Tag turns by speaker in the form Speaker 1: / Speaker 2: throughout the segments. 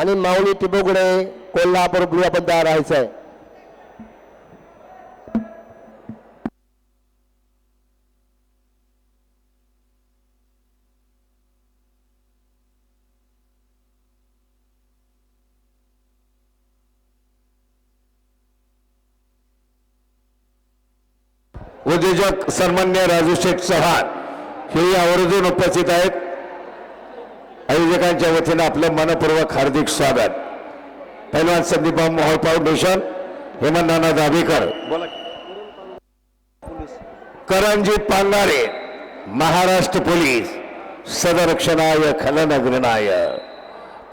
Speaker 1: आणि माऊली टिबोगडे कोल्हापूर ब्लू तयार राहायचं आहे.
Speaker 2: उद्योजक सन्मान्य राजू शेठ चव्हाण हे आवर्जून उपस्थित आहेत. आयोजकांच्या वतीनं आपलं मनपूर्वक हार्दिक स्वागत. पैलवान संदीप मोहोळ फाउंडेशन हेमंत नाना दाभेकर करंजीत पांगारे महाराष्ट्र पोलीस सदरक्षणाय खलनग्रनाय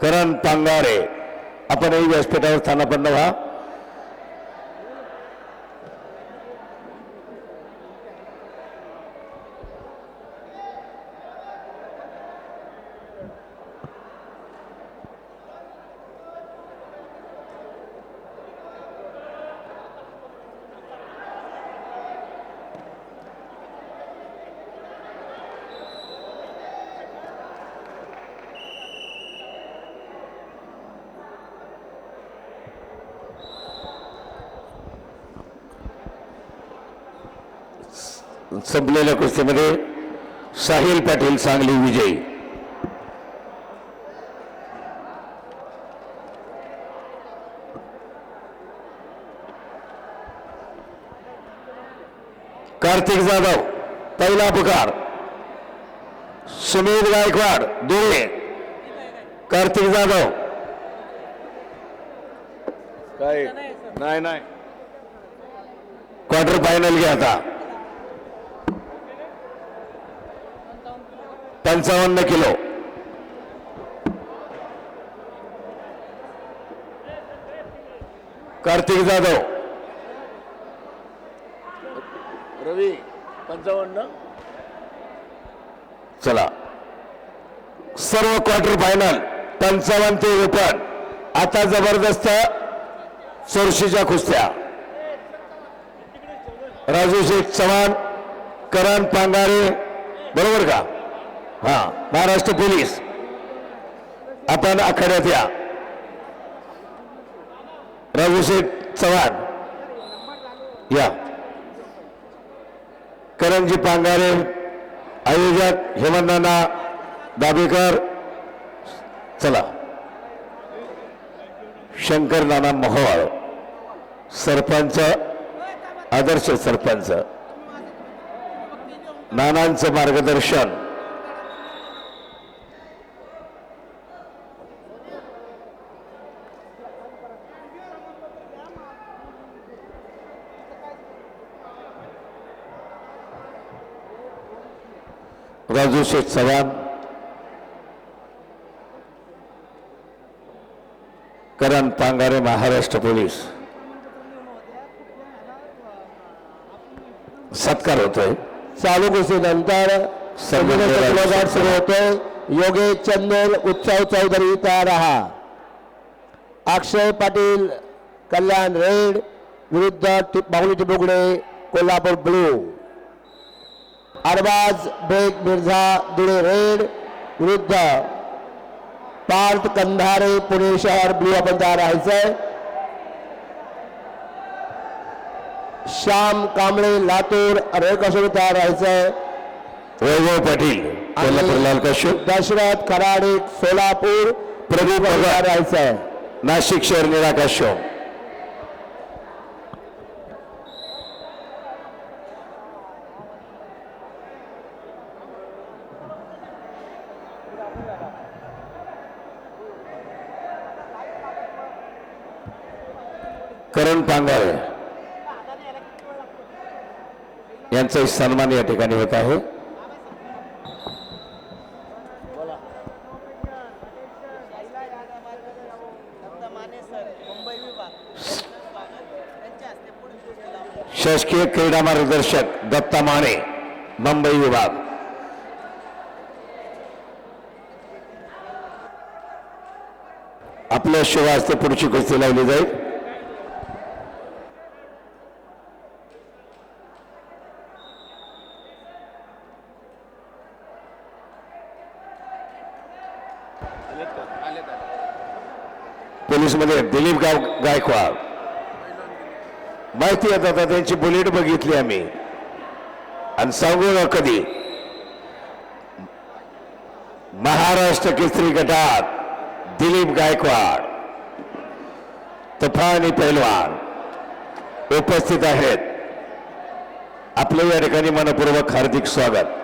Speaker 2: करण पांगारे आपणही व्यासपीठावर स्थानापन्न व्हा. संपलेल्या कुस्तीमध्ये साहिल पाटील सांगली विजयी. कार्तिक जाधव पहिला पुकार सुमित गायकवाड धुळे. कार्तिक जाधव. काय? नाही नाही. क्वार्टर फायनल घ्या आता. पंचावन्न किलो. कार्तिक जाधव. रवी पंचावन्न. चला. सर्व क्वार्टर फायनल पंचावन्न ते ओपन आता जबरदस्त चोरशीच्या कुस्त्या. राजू शेठ चव्हाण करण पांगारे बरोबर का? हा महाराष्ट्र पोलीस. आपण आखाड्यात या. राजूशेठ चव्हाण. या. करंजी पांगारे आयोजक हेमंताना दाबेकर चला. शंकर नाना मोहोळ. सरपंच आदर्श सरपंच. नानांचं मार्गदर्शन. राजू शेठ चव्हाण करण पांगारे महाराष्ट्र पोलीस। सत्कार होतोय
Speaker 1: चालू कुस्तीनंतर किलोगाट सुरू होतोय योगेश चंदेल उत्सव चौधरी तयार रहा अक्षय पाटील कल्याण रेड विरुद्ध बाहुली टिबुगडे कोल्हापूर ब्लू। अरबाज बेग मिर्झा धुळे रेड विरुद्ध पार्थ कंधारे पुणे शहर ब्लू आपण तयार राहायचंय. श्याम कांबळे लातूर रेड तयार राहायचंय.
Speaker 2: वैभव पाटील लाल कश्यप.
Speaker 1: दशरथ खराडे सोलापूर
Speaker 2: प्रदीप
Speaker 1: राहायचंय.
Speaker 2: नाशिक शहर निळा करण पांगारे यांचा सन्मान या ठिकाणी होत आहे. शासकीय क्रीडा मार्गदर्शक दत्ता माने मुंबई विभाग. आपल्या शिवाय हस्ते पुढची कुस्ती लावली जाईल. पोलीसमध्ये दिलीप गाव गायकवाड. माहिती आहे आता त्यांची बुलेट बघितली आम्ही. आणि सांगू ना कधी. महाराष्ट्र केसरी गटात दिलीप गायकवाड तुफानी पैलवान उपस्थित आहेत. आपले या ठिकाणी मनपूर्वक हार्दिक स्वागत.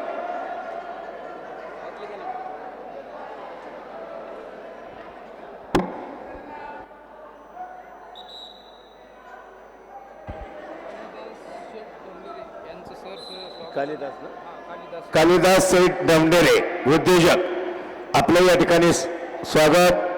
Speaker 2: कालिदास
Speaker 3: कालिदास
Speaker 2: कालिदास सेठ डमडेरे उद्योजक. आपल्या या ठिकाणी स्वागत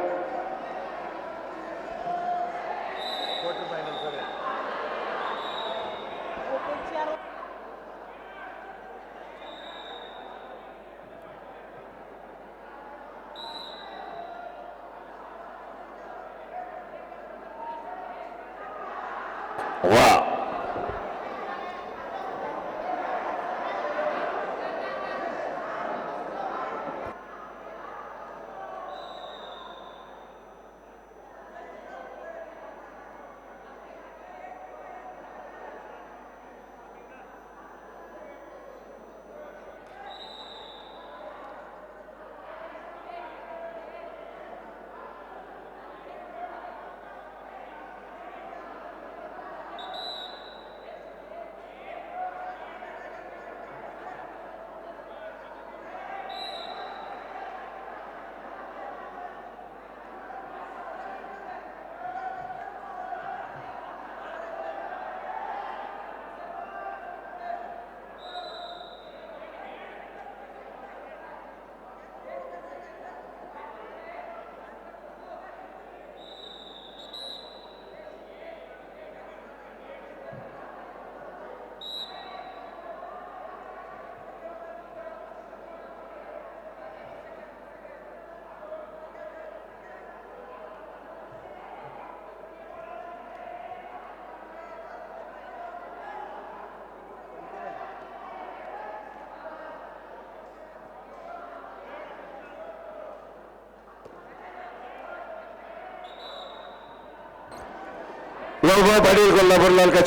Speaker 2: वैभव पाटील कोल्हापूर लाल का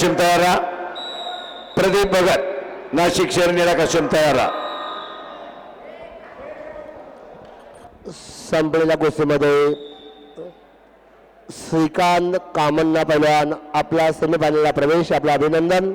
Speaker 2: प्रदीप भगत नाशिक शहर निळा तयार. चिमतायारा
Speaker 1: संपलेल्या गोष्टीमध्ये श्रीकांत कामन्ना पैलवान आपला सेमीफायनलला प्रवेश आपलं अभिनंदन.